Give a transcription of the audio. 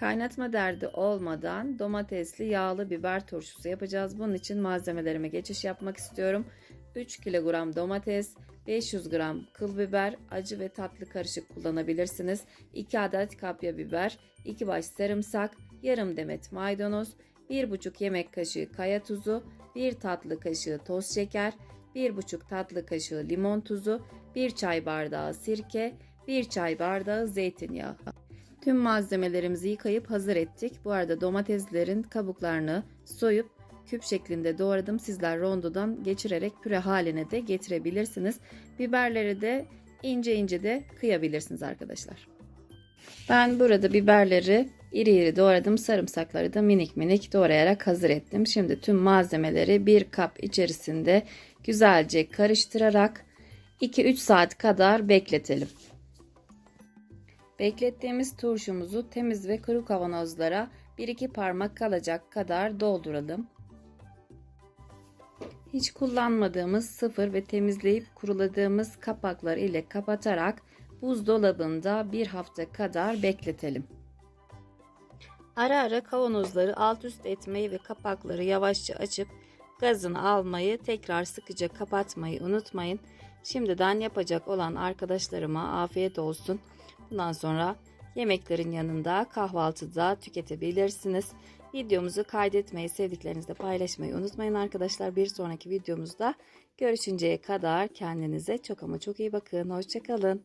Kaynatma derdi olmadan domatesli yağlı biber turşusu yapacağız. Bunun için malzemelerime geçiş yapmak istiyorum. 3 kilogram domates, 500 gram kıl biber, acı ve tatlı karışık kullanabilirsiniz. 2 adet kapya biber, 2 baş sarımsak, yarım demet maydanoz, 1,5 yemek kaşığı kaya tuzu, 1 tatlı kaşığı toz şeker, 1,5 tatlı kaşığı limon tuzu, 1 çay bardağı sirke, 1 çay bardağı zeytinyağı. Tüm malzemelerimizi yıkayıp hazır ettik. Bu arada domateslerin kabuklarını soyup küp şeklinde doğradım. Sizler rondodan geçirerek püre haline de getirebilirsiniz. Biberleri de ince ince de kıyabilirsiniz arkadaşlar. Ben burada biberleri iri iri doğradım. Sarımsakları da minik minik doğrayarak hazır ettim. Şimdi tüm malzemeleri bir kap içerisinde güzelce karıştırarak 2-3 saat kadar bekletelim. Beklettiğimiz turşumuzu temiz ve kuru kavanozlara 1-2 parmak kalacak kadar dolduralım. Hiç kullanmadığımız sıfır ve temizleyip kuruladığımız kapaklar ile kapatarak buzdolabında bir hafta kadar bekletelim. Ara ara kavanozları alt üst etmeyi ve kapakları yavaşça açıp gazını almayı tekrar sıkıca kapatmayı unutmayın. Şimdiden yapacak olan arkadaşlarıma afiyet olsun. Bundan sonra yemeklerin yanında kahvaltıda tüketebilirsiniz. Videomuzu kaydetmeyi, sevdiklerinizle paylaşmayı unutmayın arkadaşlar. Bir sonraki videomuzda görüşünceye kadar kendinize çok ama çok iyi bakın. Hoşçakalın.